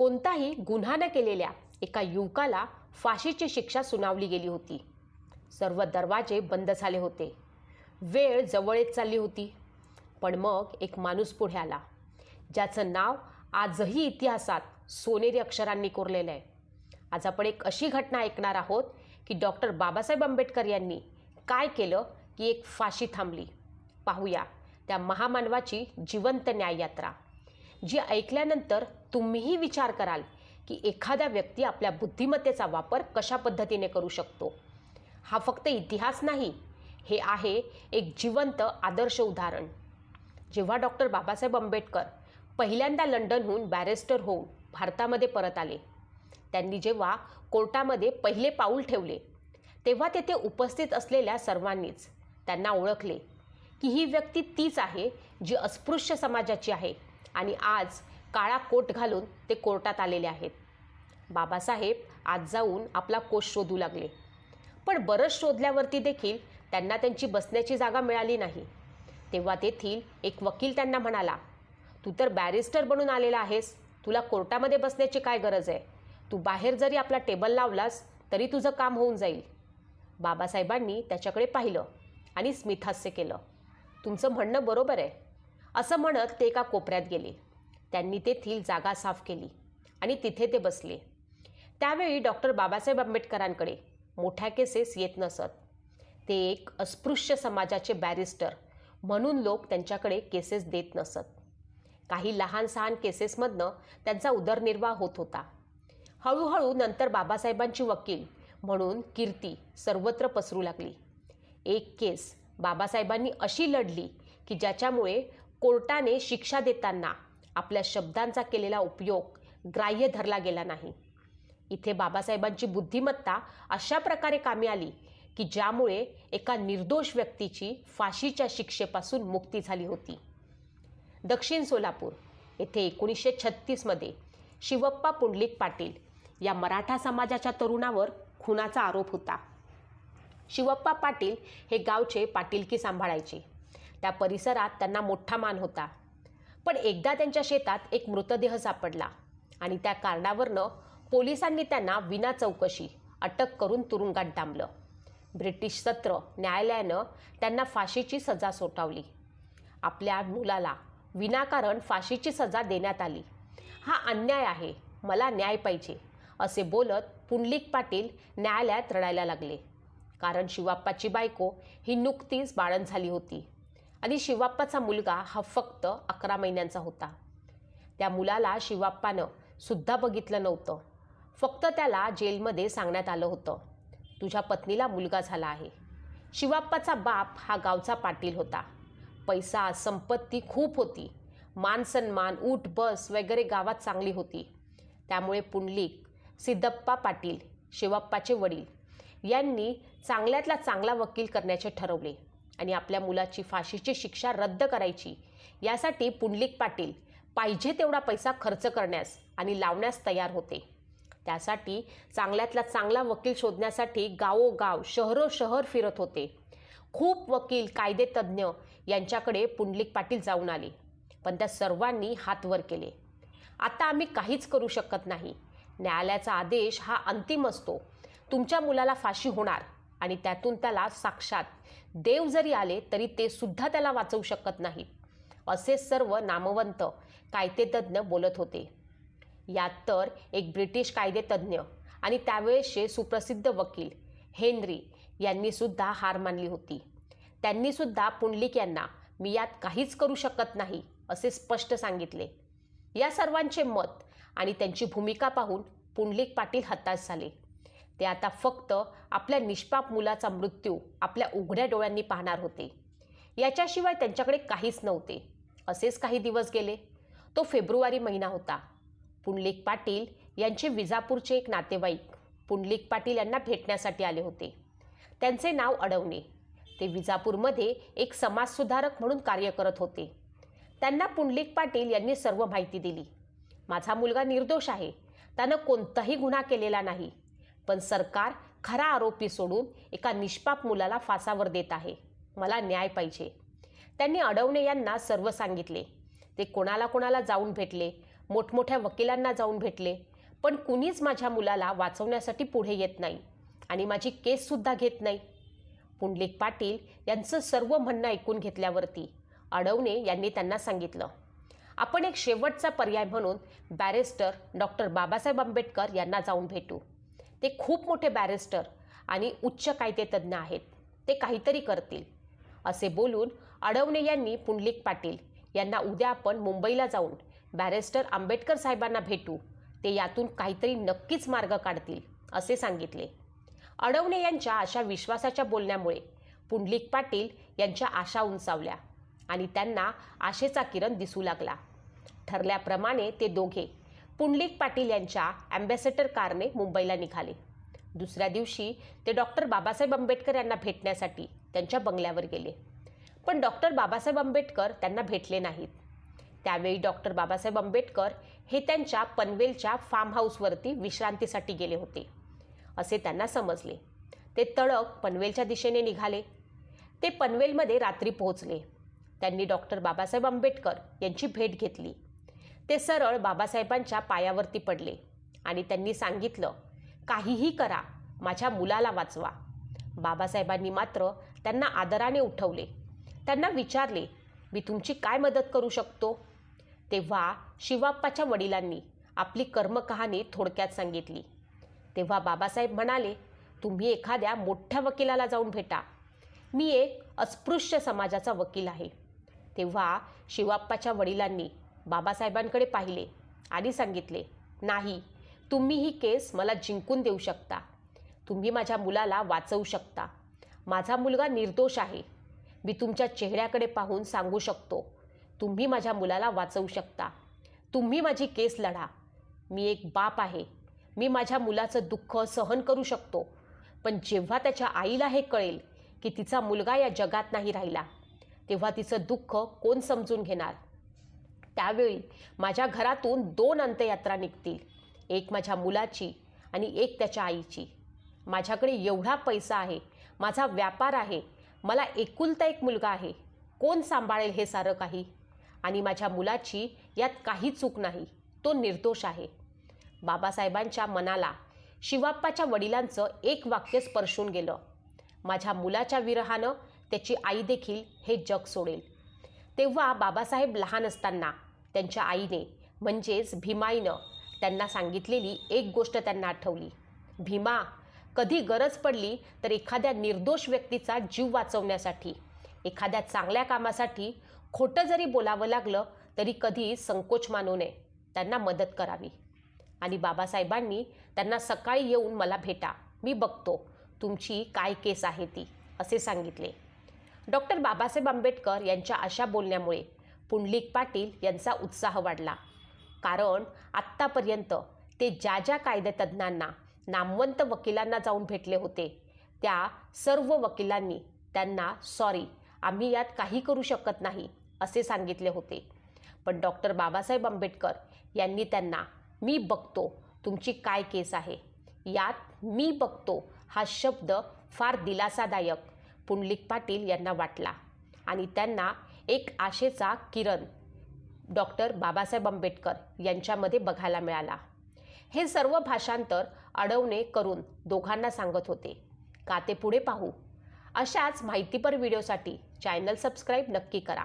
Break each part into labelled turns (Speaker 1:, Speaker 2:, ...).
Speaker 1: कोणताही गुन्हा न केलेल्या एका युवकाला फाशीची शिक्षा सुनावली गेली होती. सर्व दरवाजे बंद झाले होते. वेळ जवळ येत चालली होती. पण मग एक माणूस पुढे आला. ज्याचं नाव आजही इतिहासात सोनेरी अक्षरांनी कोरलेलं आहे. आज आपण एक अशी घटना ऐकणार आहोत की डॉक्टर बाबासाहेब आंबेडकर यांनी काय केलं की एक फाशी थांबली. पाहूया त्या महामानवाची जिवंत न्याययात्रा. जी ऐकल्यानंतर तुम्हीही विचार कराल की एखादा व्यक्ती आपल्या बुद्धिमत्तेचा वापर कशा पद्धतीने करू शकतो? हा फक्त इतिहास नाही हे आहे एक जिवंत आदर्श उदाहरण. जेव्हा डॉक्टर बाबासाहेब आंबेडकर पहिल्यांदा लंडनहून बॅरिस्टर होऊन भारतामध्ये परत आले त्यांनी जेव्हा कोर्टामध्ये पहिले पाऊल ठेवले तेव्हा तेथे उपस्थित असलेल्या सर्वांनीच त्यांना ओळखले की ही व्यक्ती तीच आहे जी अस्पृश्य समाजाची आहे. आणि आज काळा कोट घालून ते कोर्टात आलेले आहेत. बाबासाहेब आज जाऊन आपला कोश शोधू लागले. पण बरंच शोधल्यावरती देखील त्यांना त्यांची बसण्याची जागा मिळाली नाही. तेव्हा तेथील एक वकील त्यांना म्हणाला तू तर बॅरिस्टर बनून आलेला आहेस. तुला कोर्टामध्ये बसण्याची काय गरज आहे? तू बाहेर जरी आपला टेबल लावलास तरी तुझं काम होऊन जाईल. बाबासाहेबांनी त्याच्याकडे पाहिलं आणि स्मितहास्य केलं. तुमचं म्हणणं बरोबर आहे. असं म्हणत ते एका कोपऱ्यात गेले. त्यांनी तेथील जागा साफ केली आणि तिथे ते बसले. त्यावेळी डॉक्टर बाबासाहेब आंबेडकरांकडे मोठ्या केसेस येत नसत. ते एक अस्पृश्य समाजाचे बॅरिस्टर म्हणून लोक त्यांच्याकडे केसेस देत नसत. काही लहान सहान केसेसमधनं त्यांचा उदरनिर्वाह होत होता. हळूहळू नंतर बाबासाहेबांची वकील म्हणून कीर्ती सर्वत्र पसरू लागली. एक केस बाबासाहेबांनी अशी लढली की ज्याच्यामुळे कोर्टाने शिक्षा देताना आपल्या शब्दांचा केलेला उपयोग ग्राह्य धरला गेला नाही. इथे बाबासाहेबांची बुद्धिमत्ता अशा प्रकारे कामी आली की ज्यामुळे एका निर्दोष व्यक्तीची फाशीच्या शिक्षेपासून मुक्ती झाली होती. दक्षिण सोलापूर येथे एकोणीसशे छत्तीसमध्ये शिवप्पा पुंडलिक पाटील या मराठा समाजाच्या तरुणावर खुनाचा आरोप होता. शिवप्पा पाटील हे गावचे पाटीलकी सांभाळायचे. त्या परिसरात त्यांना मोठा मान होता. पण एकदा त्यांच्या शेतात एक मृतदेह सापडला आणि त्या कारणावरनं पोलिसांनी त्यांना विना चौकशी अटक करून तुरुंगात डांबलं. ब्रिटिश सत्र न्यायालयानं त्यांना फाशीची सजा सोटावली आपल्या मुलाला विनाकारण फाशीची सजा देण्यात आली. हा अन्याय आहे मला न्याय पाहिजे असे बोलत पुंडलिक पाटील न्यायालयात रडायला लागले. कारण शिवाप्पाची बायको ही नुकतीच बाळण झाली होती. आणि शिवाप्पाचा मुलगा हा फक्त अकरा महिन्यांचा होता. त्या मुलाला शिवाप्पानं सुद्धा बघितलं नव्हतं. फक्त त्याला जेलमध्ये सांगण्यात आलं होतं तुझ्या पत्नीला मुलगा झाला आहे. शिवाप्पाचा बाप हा गावचा पाटील होता. पैसा संपत्ती खूप होती. मान सन्मान ऊट बस वगैरे गावात चांगली होती. त्यामुळे पुंडलिक सिद्धप्पा पाटील शिवाप्पाचे वडील यांनी चांगल्यातला चांगला वकील करण्याचे ठरवले. आणि आपल्या मुलाची फाशीची शिक्षा रद्द करायची. यासाठी पुंडलिक पाटील पाहिजे तेवढा पैसा खर्च करण्यास आणि लावण्यास तयार होते. त्यासाठी चांगल्यातला चांगला वकील शोधण्यासाठी गावोगाव शहरो शहर फिरत होते. खूप वकील कायदेतज्ञ यांच्याकडे पुंडलिक पाटील जाऊन आले पण त्या सर्वांनी हातवर केले. आता आम्ही काहीच करू शकत नाही. न्यायालयाचा आदेश हा अंतिम असतो. तुमच्या मुलाला फाशी होणार आणि त्यातून त्याला साक्षात देव जरी आले तरी ते सुद्धा त्याला वाचवू शकत नाहीत. असे सर्व नामवंत कायदेतज्ञ बोलत होते. यात तर एक ब्रिटिश कायदेतज्ञ आणि त्यावेळेसचे सुप्रसिद्ध वकील हेनरी यांनी सुद्धा हार मानली होती. त्यांनी सुद्धा पुंडलिक यांना मी यात काहीच करू शकत नाही असे स्पष्ट सांगितले. या सर्वांचे मत आणि त्यांची भूमिका पाहून पुंडलिक पाटील हताश झाले. ते आता फक्त आपल्या निष्पाप मुलाचा मृत्यू आपल्या उघड्या डोळ्यांनी पाहणार होते. याच्याशिवाय त्यांच्याकडे काहीच नव्हते. असेच काही दिवस गेले. तो फेब्रुवारी महिना होता. पुंडलिक पाटील यांचे विजापूरचे एक नातेवाईक पुंडलिक पाटील यांना भेटण्यासाठी आले होते. त्यांचे नाव अडवणे. ते विजापूरमध्ये एक समाजसुधारक म्हणून कार्य करत होते. त्यांना पुंडलिक पाटील यांनी सर्व माहिती दिली. माझा मुलगा निर्दोष आहे. त्यानं कोणताही गुन्हा केलेला नाही. पण सरकार खरा आरोपी सोडून एका निष्पाप मुलाला फासावर देत आहे. मला न्याय पाहिजे. त्यांनी अडवणे यांना सर्व सांगितले. ते कोणाला कोणाला जाऊन भेटले मोठमोठ्या वकिलांना जाऊन भेटले पण कुणीच माझ्या मुलाला वाचवण्यासाठी पुढे येत नाही आणि माझी केससुद्धा घेत नाही. पुंडलिक पाटील यांचं सर्व म्हणणं ऐकून घेतल्यावरती अडवणे यांनी त्यांना सांगितलं. आपण एक शेवटचा पर्याय म्हणून बॅरिस्टर डॉक्टर बाबासाहेब आंबेडकर यांना जाऊन भेटू. ते खूप मोठे बॅरिस्टर आणि उच्च कायदेतज्ञ आहेत. ते काहीतरी करतील. असे बोलून अडवणे यांनी पुंडलिक पाटील यांना उद्या आपण मुंबईला जाऊन बॅरिस्टर आंबेडकर साहेबांना भेटू. ते यातून काहीतरी नक्कीच मार्ग काढतील असे सांगितले. अडवणे यांच्या अशा विश्वासाच्या बोलण्यामुळे पुंडलिक पाटील यांच्या आशा उंचावल्या आणि त्यांना आशेचा किरण दिसू लागला. ठरल्याप्रमाणे ते दोघे पुंडलिक पाटील यांच्या अँबॅसेडर कारने मुंबईला निघाले. दुसऱ्या दिवशी ते डॉक्टर बाबासाहेब आंबेडकर यांना भेटण्यासाठी त्यांच्या बंगल्यावर गेले. पण डॉक्टर बाबासाहेब आंबेडकर त्यांना भेटले नाहीत. त्यावेळी डॉक्टर बाबासाहेब आंबेडकर हे त्यांच्या पनवेलच्या फार्म हाऊसवरती विश्रांतीसाठी गेले होते. असे त्यांना समजले. ते तळक पनवेलच्या दिशेने निघाले. ते पनवेलमध्ये रात्री पोहोचले. त्यांनी डॉक्टर बाबासाहेब आंबेडकर यांची भेट घेतली. ते सरळ बाबासाहेबांच्या पायावरती पडले आणि त्यांनी सांगितलं काहीही करा माझ्या मुलाला वाचवा. बाबासाहेबांनी मात्र त्यांना आदराने उठवले. त्यांना विचारले मी तुमची काय मदत करू शकतो? तेव्हा शिवाप्पाच्या वडिलांनी आपली कर्मकहाणी थोडक्यात सांगितली. तेव्हा बाबासाहेब म्हणाले तुम्ही एखाद्या मोठ्या वकिलाला जाऊन भेटा. मी एक अस्पृश्य समाजाचा वकील आहे. तेव्हा शिवाप्पाच्या वडिलांनी बाबासाहेबांकडे पाहिले. आणि सांगितले नाही तुम्ही ही केस मला जिंकून देऊ शकता. तुम्ही माझ्या मुलाला वाचवू शकता. माझा मुलगा निर्दोष आहे. मी तुमच्या चेहऱ्याकडे पाहून सांगू शकतो. तुम्ही माझ्या मुलाला वाचवू शकता. तुम्ही माझी केस लढा. मी एक बाप आहे. मी माझ्या मुलाचं दुःख सहन करू शकतो. पण जेव्हा त्याच्या आईला हे कळेल की तिचा मुलगा या जगात नाही राहिला तेव्हा तिचं दुःख कोण समजून घेणार? त्यावेळी माझ्या घरातून दोन अंत्ययात्रा निघतील. एक माझ्या मुलाची आणि एक त्याच्या आईची. माझ्याकडे एवढा पैसा आहे माझा व्यापार आहे मला एकुलता एक मुलगा आहे. कोण सांभाळेल हे सारं काही? आणि माझ्या मुलाची यात काही चूक नाही तो निर्दोष आहे. बाबासाहेबांच्या मनाला शिवाप्पाच्या वडिलांचं एक वाक्य स्पर्शून गेलं. माझ्या मुलाच्या विरहानं त्याची आई देखील हे जग सोडेल. तेव्हा बाबासाहेब लहान असताना त्यांच्या आईने म्हणजेच भीमाईनं त्यांना सांगितलेली एक गोष्ट त्यांना आठवली. भीमा कधी गरज पडली तर एखाद्या निर्दोष व्यक्तीचा जीव वाचवण्यासाठी एखाद्या चांगल्या कामासाठी खोटं जरी बोलावं लागलं तरी कधी संकोच मानू नये. त्यांना मदत करावी. आणि बाबासाहेबांनी त्यांना सकाळी येऊन मला भेटा मी बघतो तुमची काय केस आहे ती असे सांगितले. डॉक्टर बाबासाहेब आंबेडकर यांच्या अशा बोलण्यामुळे पुंडलिक पाटील यांचा उत्साह वाढला. कारण आत्तापर्यंत ते ज्या ज्या कायदेतज्ञांना नामवंत वकिलांना जाऊन भेटले होते त्या सर्व वकिलांनी त्यांना सॉरी आम्ही यात काही करू शकत नाही असे सांगितले होते. पण डॉक्टर बाबासाहेब आंबेडकर यांनी त्यांना मी बघतो तुमची काय केस आहे. यात मी बघतो हा शब्द फार दिलासादायक पुंडलिक पाटील यांना वाटला. आणि त्यांना एक आशेचा किरण डॉक्टर बाबासाहेब आंबेडकर यांच्यामध्ये बघायला मिळाला. हे सर्व भाषांतर अडवणे करून दोघांना सांगत होते. का ते पुढे पाहू? अशाच माहितीपर व्हिडिओसाठी चॅनल सबस्क्राईब नक्की करा.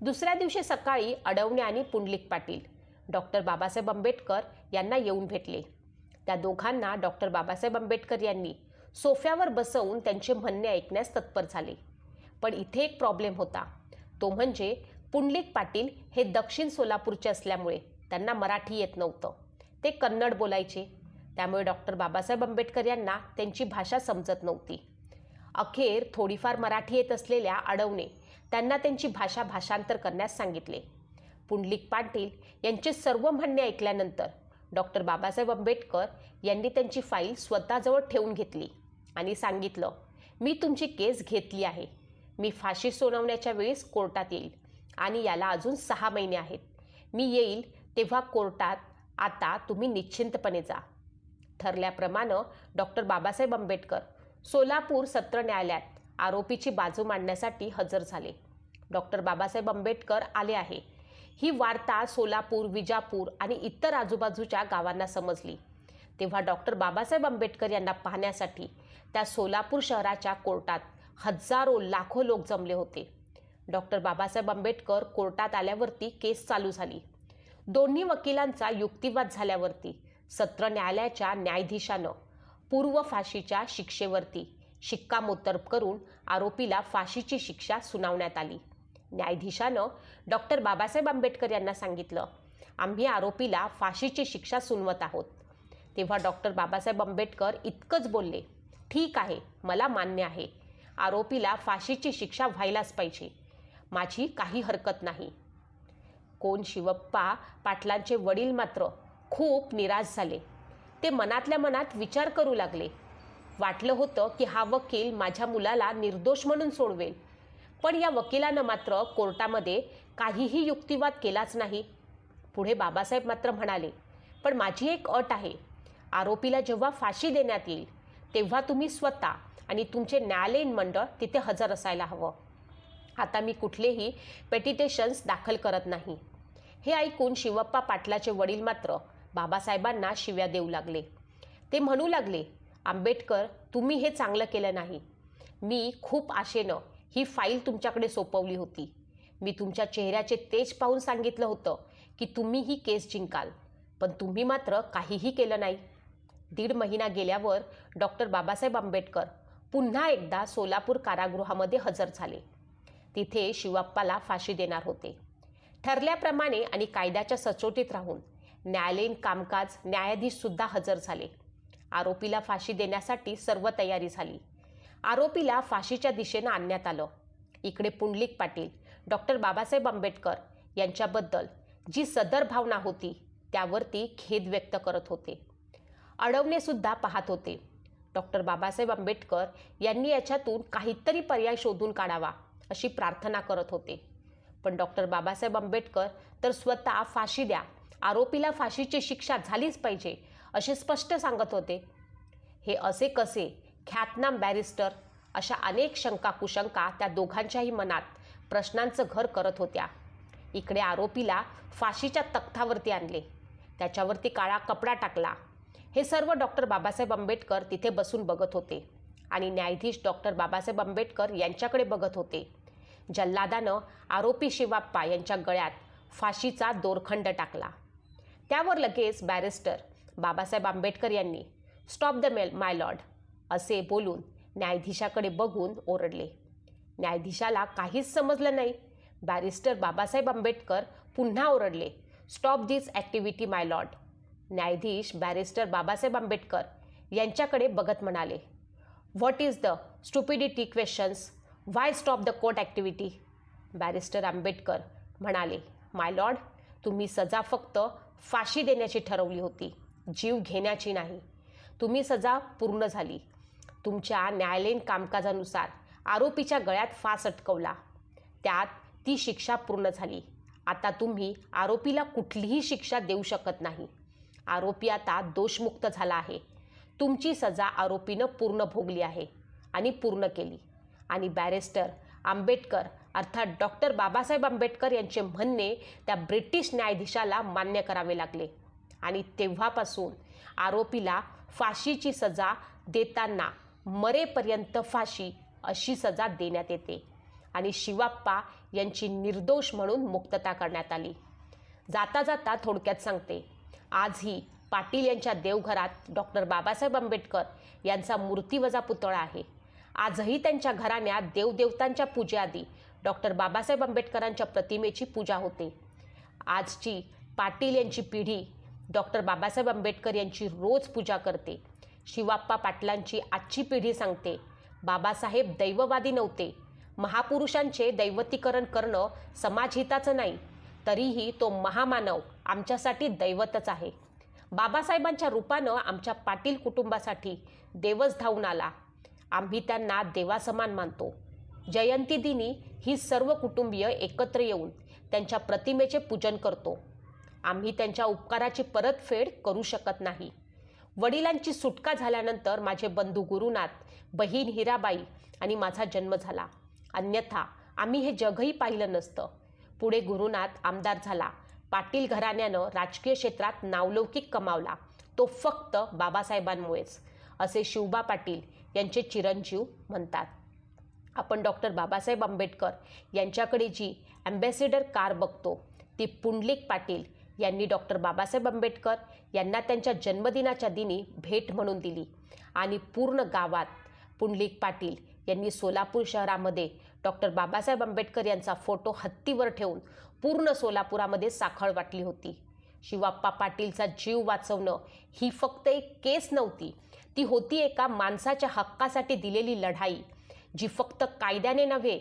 Speaker 1: दुसऱ्या दिवशी सकाळी अडवणे आणि पुंडलिक पाटील डॉक्टर बाबासाहेब आंबेडकर यांना येऊन भेटले. त्या दोघांना डॉक्टर बाबासाहेब आंबेडकर यांनी सोफ्यावर बसवून त्यांचे म्हणणे ऐकण्यास तत्पर झाले. पण इथे एक प्रॉब्लेम होता. तो म्हणजे पुंडलिक पाटील हे दक्षिण सोलापूरचे असल्यामुळे त्यांना मराठी येत नव्हतं. ते कन्नड बोलायचे. त्यामुळे डॉक्टर बाबासाहेब आंबेडकर यांना त्यांची भाषा समजत नव्हती. अखेर थोडीफार मराठी येत असलेल्या अडवणे त्यांना त्यांची भाषा भाषांतर करण्यास सांगितले. पुंडलिक पाटील यांचे सर्व म्हणणे ऐकल्यानंतर डॉक्टर बाबासाहेब आंबेडकर यांनी त्यांची फाईल स्वतःजवळ ठेवून घेतली आणि सांगितलं मी तुमची केस घेतली आहे. मी फाशी सुनावण्याच्या वेळेस कोर्टात येईल आणि याला अजून सहा महिने आहेत. मी येईल तेव्हा कोर्टात आता तुम्ही निश्चिंतपणे जा. ठरल्याप्रमाणे डॉक्टर बाबासाहेब आंबेडकर सोलापूर सत्र न्यायालयात आरोपीची बाजू मांडण्यासाठी हजर झाले. डॉक्टर बाबासाहेब आंबेडकर आले आहे. ही वार्ता सोलापूर विजापूर आणि इतर आजूबाजूच्या गावांना समजली. तेव्हा डॉक्टर बाबासाहेब आंबेडकर यांना पाहण्यासाठी त्या सोलापूर शहराच्या कोर्टात हजारो लाखो लोक जमले होते. डॉक्टर बाबासाहेब आंबेडकर कोर्टात आल्यावरती केस चालू झाली. दोन्ही वकिलांचा युक्तिवाद झाल्यावरती सत्र न्यायालयाच्या न्यायाधीशानं पूर्व फाशीच्या शिक्षेवरती शिक्कामोर्तब करून आरोपीला फाशीची शिक्षा सुनावण्यात आली. न्यायाधीशानं डॉक्टर बाबासाहेब आंबेडकर यांना सांगितलं आम्ही आरोपीला फाशीची शिक्षा सुनवत आहोत. तेव्हा डॉक्टर बाबासाहेब आंबेडकर इतकंच बोलले ठीक आहे मला मान्य आहे. आरोपीला फाशीची शिक्षा व्हायलाच पाहिजे. माझी काही हरकत नाही. कोण शिवप्पा पाटलांचे वडील मात्र खूप निराश झाले. ते मनातल्या मनात विचार करू लागले. वाटलं होतं की हा वकील माझ्या मुलाला निर्दोष म्हणून सोडवेल. पण या वकिलानं मात्र कोर्टामध्ये काहीही युक्तिवाद केलाच नाही. पुढे बाबासाहेब मात्र म्हणाले पण माझी एक अट आहे. आरोपीला जेव्हा फाशी देण्यात येईल तेव्हा तुम्ही स्वतः आणि तुमचे न्यायालयीन मंडळ तिथे हजर असायला हवं. आता मी कुठलेही पेटिटेशन्स दाखल करत नाही. हे ऐकून शिवप्पा पाटलाचे वडील मात्र बाबासाहेबांना शिव्या देऊ लागले. ते म्हणू लागले आंबेडकर तुम्ही हे चांगलं केलं नाही. मी खूप आशेनं ही फाईल तुमच्याकडे सोपवली होती. मी तुमच्या चेहऱ्याचे तेज पाहून सांगितलं होतं की तुम्ही ही केस जिंकाल पण तुम्ही मात्र काहीही केलं नाही. दीड महिना गेल्यावर डॉक्टर बाबासाहेब आंबेडकर पुन्हा एकदा सोलापूर कारागृहामध्ये हजर झाले. तिथे शिवप्पाला फाशी देणार होते. ठरल्याप्रमाणे आणि कायद्याच्या सचोटीत राहून न्यायालयीन कामकाज न्यायाधीशसुद्धा हजर झाले. आरोपीला फाशी देण्यासाठी सर्व तयारी झाली. आरोपीला फाशीच्या दिशेनं आणण्यात आलं. इकडे पुंडलिक पाटील डॉक्टर बाबासाहेब आंबेडकर यांच्याबद्दल जी सदर भावना होती त्यावरती खेद व्यक्त करत होते. अडवणेसुद्धा पाहत होते. डॉक्टर बाबासाहेब आंबेडकर यांनी याच्यातून काहीतरी पर्याय शोधून काढावा अशी प्रार्थना करत होते. पण डॉक्टर बाबासाहेब आंबेडकर तर स्वतः फाशी द्या. आरोपीला फाशीची शिक्षा झालीच पाहिजे असे स्पष्ट सांगत होते. हे असे कसे? ख्यातनाम बॅरिस्टर अशा अनेक शंका कुशंका त्या दोघांच्याही मनात प्रश्नांचं घर करत होत्या. इकडे आरोपीला फाशीच्या तख्तावरती आणले. त्याच्यावरती काळा कपडा टाकला. हे सर्व डॉक्टर बाबासाहेब आंबेडकर तिथे बसून बघत होते. आणि न्यायाधीश डॉक्टर बाबासाहेब आंबेडकर यांच्याकडे बघत होते. जल्लादानं आरोपी शिवाप्पा यांच्या गळ्यात फाशीचा दोरखंड टाकला. त्यावर लगेच बॅरिस्टर बाबासाहेब आंबेडकर यांनी stop the mail my lord असे बोलून न्यायाधीशाकडे बघून ओरडले. न्यायाधीशाला काहीच समजलं नाही. बॅरिस्टर बाबासाहेब आंबेडकर पुन्हा ओरडले stop this activity my lord. न्यायाधीश बॅरिस्टर बाबासाहेब आंबेडकर यांच्याकडे बघत म्हणाले what is the stupidity questions why stop the court activity barrister Ambedkar म्हणाले माय लॉर्ड तुम्ही सजा फक्त फाशी देण्याची ठरवली होती जीव घेण्याची नाही. तुम्ही सजा पूर्ण झाली. तुमच्या न्यायालयीन कामकाजानुसार आरोपीच्या गळ्यात फास अटकवला. त्यात ती शिक्षा पूर्ण झाली. आता तुम्ही आरोपीला कुठलीही शिक्षा देऊ शकत नाही. आरोपी आता दोषमुक्त झाला आहे. तुमची सजा आरोपीनं पूर्ण भोगली आहे आणि पूर्ण केली. आणि बॅरिस्टर आंबेडकर अर्थात डॉक्टर बाबासाहेब आंबेडकर यांचे म्हणणे त्या ब्रिटिश न्यायाधीशाला मान्य करावे लागले. आणि तेव्हापासून आरोपीला फाशीची सजा देताना मरेपर्यंत फाशी अशी सजा देण्यात येते आणि शिवाप्पा यांची निर्दोष म्हणून मुक्तता करण्यात आली. जाता जाता थोडक्यात सांगते. आजही पाटील यांच्या देवघरात डॉक्टर बाबासाहेब आंबेडकर यांचा मूर्तीवजा पुतळा आहे. आजही त्यांच्या घराण्यात देवदेवतांच्या पूजेआधी डॉक्टर बाबासाहेब आंबेडकरांच्या प्रतिमेची पूजा होते. आजची पाटील यांची पिढी डॉक्टर बाबासाहेब आंबेडकर यांची रोज पूजा करते. शिवाप्पा पाटलांची आजची पिढी सांगते बाबासाहेब दैववादी नव्हते. महापुरुषांचे दैवतीकरण करणं समाजहिताचं नाही. तरीही तो महामानव आमच्यासाठी दैवतच आहे. बाबासाहेबांच्या रूपानं आमच्या पाटील कुटुंबासाठी देवच धावून आला. आम्ही त्यांना देवासमान मानतो. जयंती दिनी ही सर्व कुटुंबीय एकत्र येऊन त्यांच्या प्रतिमेचे पूजन करतो. आम्ही त्यांच्या उपकाराची परतफेड करू शकत नाही. वडिलांची सुटका झाल्यानंतर माझे बंधू गुरुनाथ बहीण हिराबाई आणि माझा जन्म झाला. अन्यथा आम्ही हे जगही पाहिलं नसतं. पुढे गुरुनाथ आमदार झाला. पाटील घराण्यानं राजकीय क्षेत्रात नावलौकिक कमावला. तो फक्त बाबासाहेबांमुळेच असे शिवबा पाटील यांचे चिरंजीव म्हणतात. आपण डॉक्टर बाबासाहेब आंबेडकर यांच्याकडे जी ॲम्बॅसेडर कार बघतो ती पुंडलिक पाटील यांनी डॉक्टर बाबासाहेब आंबेडकर यांना त्यांच्या जन्मदिनाच्या दिनी भेट म्हणून दिली. आणि पूर्ण गावात पुंडलिक पाटील यांनी सोलापूर शहरामध्ये डॉक्टर बाबासाहेब आंबेडकर यांचा फोटो हत्तीवर ठेवून पूर्ण सोलापुरामध्ये साखळ वाटली होती. शिवाप्पा पाटीलचा जीव वाचवणं ही फक्त एक केस नव्हती ती होती एका माणसाच्या हक्कासाठी दिलेली लढाई जी फक्त कायद्याने नव्हे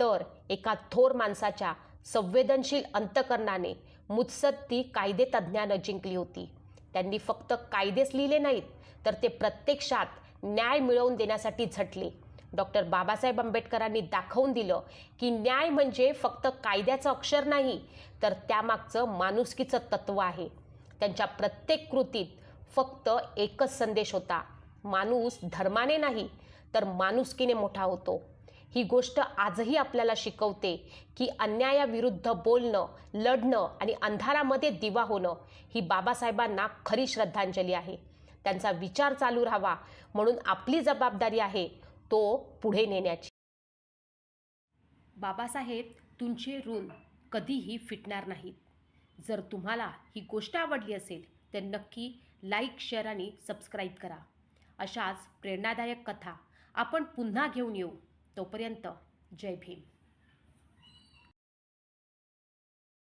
Speaker 1: तर एका थोर माणसाच्या संवेदनशील अंतकरणाने मुत्सद्दी कायदेतज्ञानं जिंकली होती. त्यांनी फक्त कायदेच लिहिले नाहीत तर ते प्रत्यक्षात न्याय मिळवून देण्यासाठी झटले. डॉक्टर बाबासाहेब आंबेडकरांनी दाखवून दिलं की न्याय म्हणजे फक्त कायद्याचं अक्षर नाही तर त्यामागचं माणुसकीचं तत्त्व आहे. त्यांच्या प्रत्येक कृतीत फक्त एकच संदेश होता माणूस धर्माने नाही तर माणुसकीने मोठा होतो. ही गोष्ट आजही आपल्याला शिकवते की अन्यायाविरुद्ध बोलणं लढणं आणि अंधारामध्ये दिवा होणं ही बाबासाहेबांना खरी श्रद्धांजली आहे. त्यांचा विचार चालू राहावा म्हणून आपली जबाबदारी आहे तो पुढे नेण्याची. बाबासाहेब तुमचे ऋण कधीही फिटणार नाहीत. जर तुम्हाला ही गोष्ट आवडली असेल तर नक्की लाईक शेअर आणि सबस्क्राईब करा. अशाच प्रेरणादायक कथा आपण पुन्हा घेऊन येऊ. तोपर्यंत जय भीम.